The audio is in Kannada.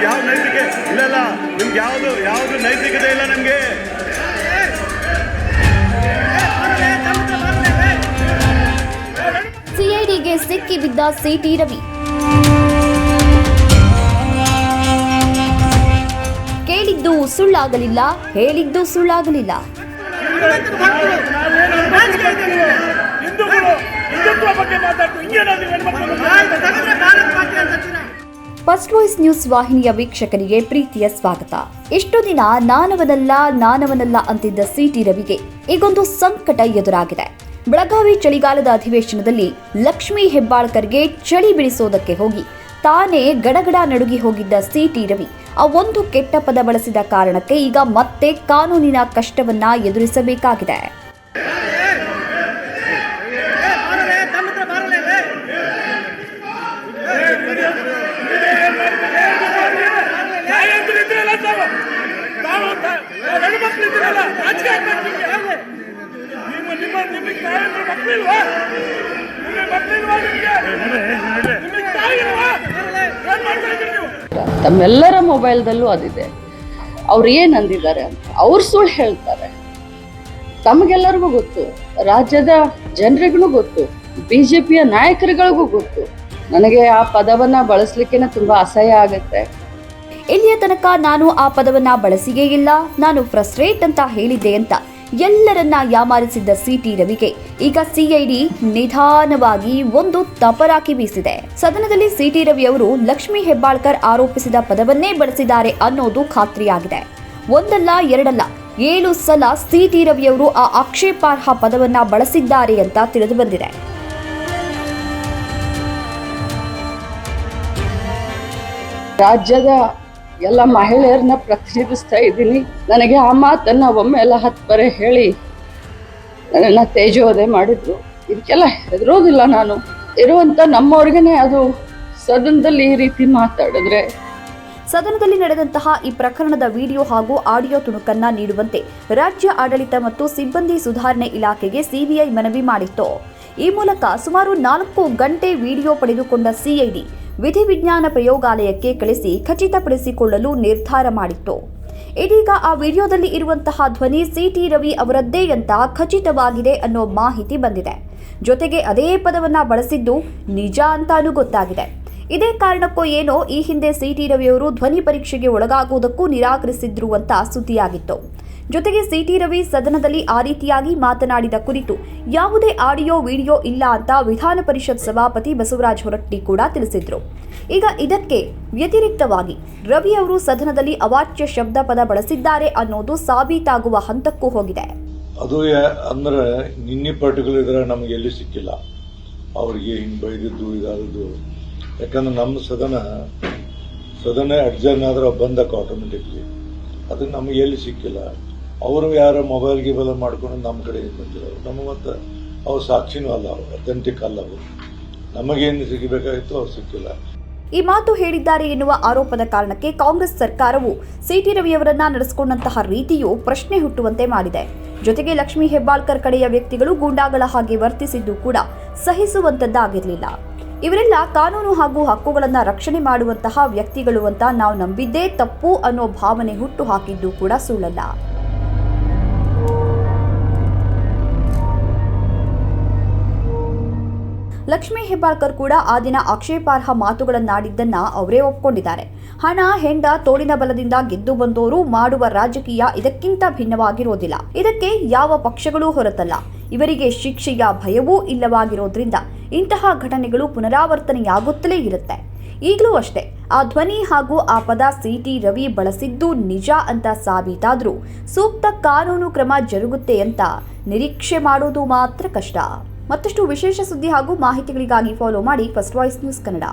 ನಿಮ್ಗೆ ಯಾವ ನೈತಿಕೆ ಇಲ್ಲಲ್ಲ ಇಲ್ಲ ನಿಮ್ಗೆ ಯಾವುದು ಯಾವುದು ನೈತಿಕತೆ ಇಲ್ಲ ನಮಗೆ. ಸಿಐಡಿಗೆ ಸಿಕ್ಕಿ ಬಿದ್ದ ಸಿಟಿ ರವಿ. ಕೇಳಿದ್ದು ಸುಳ್ಳಾಗಲಿಲ್ಲ ಹೇಳಿದ್ದು ಸುಳ್ಳಾಗಲಿಲ್ಲ. ಫಸ್ಟ್ ವಾಯ್ಸ್ ನ್ಯೂಸ್ ವಾಹಿನಿಯ ವೀಕ್ಷಕರಿಗೆ ಪ್ರೀತಿಯ ಸ್ವಾಗತ. ಇಷ್ಟು ದಿನ ನಾನವನಲ್ಲ ನಾನವನಲ್ಲ ಅಂತಿದ್ದ ಸಿಟಿ ರವಿಗೆ ಈಗೊಂದು ಸಂಕಟ ಎದುರಾಗಿದೆ. ಬೆಳಗಾವಿ ಚಳಿಗಾಲದ ಅಧಿವೇಶನದಲ್ಲಿ ಲಕ್ಷ್ಮೀ ಹೆಬ್ಬಾಳ್ಕರ್ಗೆ ಚಳಿ ಬಿಡಿಸೋದಕ್ಕೆ ಹೋಗಿ ತಾನೇ ಗಡಗಡ ನಡುಗಿ ಹೋಗಿದ್ದ ಸಿಟಿ ರವಿ ಆ ಒಂದು ಕೆಟ್ಟ ಪದ ಬಳಸಿದ ಕಾರಣಕ್ಕೆ ಈಗ ಮತ್ತೆ ಕಾನೂನಿನ ಕಷ್ಟವನ್ನ ಎದುರಿಸಬೇಕಾಗಿದೆ. ಹೆಣ್ಮಕ್ಳಿದ್ದೀರಲ್ಲ ರಾಜಕೀಯ ಆಗ್ಬೇಕು ನಿಮ್ಗೆ. ನಿಮ್ಮ ನಿಮ್ಮ ನಿಮಗೆ ತಾಯಂದ್ರೆ ಮಕ್ಕಳಿಲ್ವಾ ನಿಮಗೆ ಮಕ್ಕಳಿಲ್ವಾ ನಿಮಗೆ? ನಿಮಗೆ ತಾಯಿ ಏನ್ ತಮ್ಮೆಲ್ಲರ ಮೊಬೈಲ್ದಲ್ಲೂ ಅದಿದೆ. ಅವ್ರು ಏನು ಅಂದಿದ್ದಾರೆ ಅಂತ. ಅವ್ರು ಸುಳ್ಳು ಹೇಳ್ತಾರೆ. ತಮಗೆಲ್ಲರಿಗೂ ಗೊತ್ತು. ರಾಜ್ಯದ ಜನರಿಗೂ ಗೊತ್ತು. ಬಿ ಜೆ ಪಿಯ ನಾಯಕರುಗಳಿಗೂ ಗೊತ್ತು. ನನಗೆ ಆ ಪದವನ್ನ ಬಳಸಲಿಕ್ಕೆ ತುಂಬಾ ಅಸಹ್ಯ ಆಗುತ್ತೆ. ಇಲ್ಲಿಯ ತನಕ ನಾನು ಆ ಪದವನ್ನ ಬಳಸಿಯೇ ಇಲ್ಲ. ನಾನು ಫ್ರಸ್ಟ್ರೇಟ್ ಅಂತ ಹೇಳಿದ್ದೆ ಅಂತ ಎಲ್ಲರನ್ನ ಯಾಮಾರಿಸಿದ್ದ ಸಿಟಿ ರವಿಗೆ. ಈಗ ಸಿಐಡಿ ನಿಧಾನವಾಗಿ ಒಂದು ತಪರಾಕಿ ಬೀಸಿದೆ. ಸದನದಲ್ಲಿ ಸಿಟಿ ರವಿ ಅವರು ಲಕ್ಷ್ಮಿ ಹೆಬ್ಬಾಳ್ಕರ್ ಆರೋಪಿಸಿದ ಪದವನ್ನೇ ಬಳಸಿದ್ದಾರೆ ಅನ್ನೋದು ಖಾತ್ರಿಯಾಗಿದೆ. ಒಂದಲ್ಲ, ಎರಡಲ್ಲ, ಏಳು ಸಲ ಸಿಟಿ ರವಿಯವರು ಆ ಆಕ್ಷೇಪಾರ್ಹ ಪದವನ್ನ ಬಳಸಿದ್ದಾರೆ ಅಂತ ತಿಳಿದು ಬಂದಿದೆ. ರಾಜ್ಯದ ಎಲ್ಲ ಮಹಿಳೆಯರನ್ನ ಪ್ರತಿನಿಧಿಸ್ತಾ ಇದ್ದೀನಿ. ನನಗೆ ಆ ಮಾತನ್ನು ಒಮ್ಮೆ ಎಲ್ಲ ಹತ್ತು ಬರೆ ಹೇಳಿ ನನ್ನನ್ನು ತೇಜೋದೆ ಮಾಡಿದ್ರು. ಇದಕ್ಕೆಲ್ಲ ಹೆದರೋದಿಲ್ಲ ನಾನು. ಇರುವಂತ ನಮ್ಮವ್ರಿಗೇನೆ ಅದು ಸದನದಲ್ಲಿ ಈ ರೀತಿ ಮಾತಾಡಿದ್ರೆ. ಸದನದಲ್ಲಿ ನಡೆದಂತಹ ಈ ಪ್ರಕರಣದ ವಿಡಿಯೋ ಹಾಗೂ ಆಡಿಯೋ ತುಣುಕನ್ನ ನೀಡುವಂತೆ ರಾಜ್ಯ ಆಡಳಿತ ಮತ್ತು ಸಿಬ್ಬಂದಿ ಸುಧಾರಣೆ ಇಲಾಖೆಗೆ ಸಿಬಿಐ ಮನವಿ ಮಾಡಿತ್ತು. ಈ ಮೂಲಕ ಸುಮಾರು ನಾಲ್ಕು ಗಂಟೆ ವಿಡಿಯೋ ಪಡೆದುಕೊಂಡ ಸಿಐಡಿ ವಿಧಿವಿಜ್ಞಾನ ಪ್ರಯೋಗಾಲಯಕ್ಕೆ ಕಳಿಸಿ ಖಚಿತಪಡಿಸಿಕೊಳ್ಳಲು ನಿರ್ಧಾರ ಮಾಡಿತ್ತು. ಇದೀಗ ಆ ವಿಡಿಯೋದಲ್ಲಿ ಇರುವಂತಹ ಧ್ವನಿ ಸಿಟಿ ರವಿ ಅವರದ್ದೇ ಅಂತ ಖಚಿತವಾಗಿದೆ ಅನ್ನೋ ಮಾಹಿತಿ ಬಂದಿದೆ. ಜೊತೆಗೆ ಅದೇ ಪದವನ್ನ ಬಳಸಿದ್ದು ನಿಜ ಅಂತಾನೂ ಗೊತ್ತಾಗಿದೆ. ಇದೇ ಕಾರಣಕ್ಕೋ ಏನೋ ಈ ಹಿಂದೆ ಸಿಟಿ ರವಿಯವರು ಧ್ವನಿ ಪರೀಕ್ಷೆಗೆ ಒಳಗಾಗುವುದಕ್ಕೂ ನಿರಾಕರಿಸಿದ್ರು ಅಂತ ಸುದ್ದಿಯಾಗಿತ್ತು. ಜೊತೆಗೆ ಸಿಟಿ ರವಿ ಸದನದಲ್ಲಿ ಆ ರೀತಿಯಾಗಿ ಮಾತನಾಡಿದ ಕುರಿತು ಯಾವುದೇ ಆಡಿಯೋ, ವಿಡಿಯೋ ಇಲ್ಲ ಅಂತ ವಿಧಾನ ಪರಿಷತ್ ಸಭಾಪತಿ ಬಸವರಾಜ ಹೊರಟ್ಟಿ ಕೂಡ ತಿಳಿಸಿದ್ರು. ಈಗ ಇದಕ್ಕೆ ವ್ಯತಿರಿಕ್ತವಾಗಿ ರವಿ ಅವರು ಸದನದಲ್ಲಿ ಅವಾಚ್ಯ ಶಬ್ದ ಪದ ಬಳಸಿದ್ದಾರೆ ಅನ್ನೋದು ಸಾಬೀತಾಗುವ ಹಂತಕ್ಕೂ ಹೋಗಿದೆ. ಅದು ಅಂದ್ರೆ ನಿನ್ನೆ ಪರ್ಟಿಕ್ಯುಲರ್ ಇದ್ರೆ ನಮಗೆ ಎಲ್ಲಿ ಸಿಕ್ಕಿಲ್ಲ. ಅವ್ರಿಗೆ ಹಿಂಗೆ ಬೈದಿದ್ದು, ಇದಾದದ್ದು. ಯಾಕಂದ್ರೆ ನಮ್ಮ ಸದನ ಸದನ ಅಡ್ಜರ್ನ್ ಆದ್ರೆ ಬಂದಕ್ಕೆ ಆಟೋಮೆಟಿಕ್ಲಿ ಅದು ನಮಗೆ ಎಲ್ಲಿ ಸಿಕ್ಕಿಲ್ಲ. ಅವರು ಯಾರೋ ಮೊಬೈಲ್ ಗಿಬೈಲ್ ಮಾಡ್ಕೊಂಡು ನಮ್ಮ ಕಡೆ ಬಂದಿರೋರು. ನಮ್ಮ ಮತ್ತೆ ಅವ್ರು ಸಾಕ್ಷಿನೂ ಅಲ್ಲ ಅವರು ಅಥೆಂಟಿಕ್ ಅಲ್ಲ ಅವರು. ನಮಗೇನು ಸಿಗಬೇಕಾಗಿತ್ತು ಅವ್ರು ಸಿಕ್ಕಿಲ್ಲ. ಈ ಮಾತು ಹೇಳಿದ್ದಾರೆ ಎನ್ನುವ ಆರೋಪದ ಕಾರಣಕ್ಕೆ ಕಾಂಗ್ರೆಸ್ ಸರ್ಕಾರವು ಸಿಟಿ ರವಿಯವರನ್ನ ನಡೆಸಿಕೊಂಡಂತಹ ರೀತಿಯು ಪ್ರಶ್ನೆ ಹುಟ್ಟುವಂತೆ ಮಾಡಿದೆ. ಜೊತೆಗೆ ಲಕ್ಷ್ಮೀ ಹೆಬ್ಬಾಳ್ಕರ್ ಕಡೆಯ ವ್ಯಕ್ತಿಗಳು ಗೂಂಡಾಗಳ ಹಾಗೆ ವರ್ತಿಸಿದ್ದು ಕೂಡ ಸಹಿಸುವಂತದ್ದಾಗಿರಲಿಲ್ಲ. ಇವರೆಲ್ಲ ಕಾನೂನು ಹಾಗೂ ಹಕ್ಕುಗಳನ್ನ ರಕ್ಷಣೆ ಮಾಡುವಂತಹ ವ್ಯಕ್ತಿಗಳು ಅಂತ ನಾವು ನಂಬಿದ್ದೇ ತಪ್ಪು ಅನ್ನೋ ಭಾವನೆ ಹುಟ್ಟು ಹಾಕಿದ್ದು ಕೂಡ ಸುಳ್ಳಲ್ಲ. ಲಕ್ಷ್ಮೀ ಹೆಬ್ಬಾಳ್ಕರ್ ಕೂಡ ಆ ದಿನ ಆಕ್ಷೇಪಾರ್ಹ ಮಾತುಗಳನ್ನಾಡಿದ್ದನ್ನ ಅವರೇ ಒಪ್ಪಿಕೊಂಡಿದ್ದಾರೆ ಹಣ, ಹೆಂಡ, ತೋಳಿನ ಬಲದಿಂದ ಗೆದ್ದು ಬಂದೋರು ಮಾಡುವ ರಾಜಕೀಯ ಇದಕ್ಕಿಂತ ಭಿನ್ನವಾಗಿರೋದಿಲ್ಲ. ಇದಕ್ಕೆ ಯಾವ ಪಕ್ಷಗಳೂ ಹೊರತಲ್ಲ. ಇವರಿಗೆ ಶಿಕ್ಷೆಯ ಭಯವೂ ಇಲ್ಲವಾಗಿರೋದ್ರಿಂದ ಇಂತಹ ಘಟನೆಗಳು ಪುನರಾವರ್ತನೆಯಾಗುತ್ತಲೇ ಇರುತ್ತೆ. ಈಗಲೂ ಅಷ್ಟೇ, ಆ ಧ್ವನಿ ಹಾಗೂ ಆ ಪದ ಸಿಟಿ ರವಿ ಬಳಸಿದ್ದು ನಿಜ ಅಂತ ಸಾಬೀತಾದರೂ ಸೂಕ್ತ ಕಾನೂನು ಕ್ರಮ ಜರುಗುತ್ತೆ ಅಂತ ನಿರೀಕ್ಷೆ ಮಾಡೋದು ಮಾತ್ರ ಕಷ್ಟ. ಮತ್ತಷ್ಟು ವಿಶೇಷ ಸುದ್ದಿ ಹಾಗೂ ಮಾಹಿತಿಗಳಿಗಾಗಿ ಫಾಲೋ ಮಾಡಿ ಫಸ್ಟ್ ವಾಯ್ಸ್ ನ್ಯೂಸ್ ಕನ್ನಡ.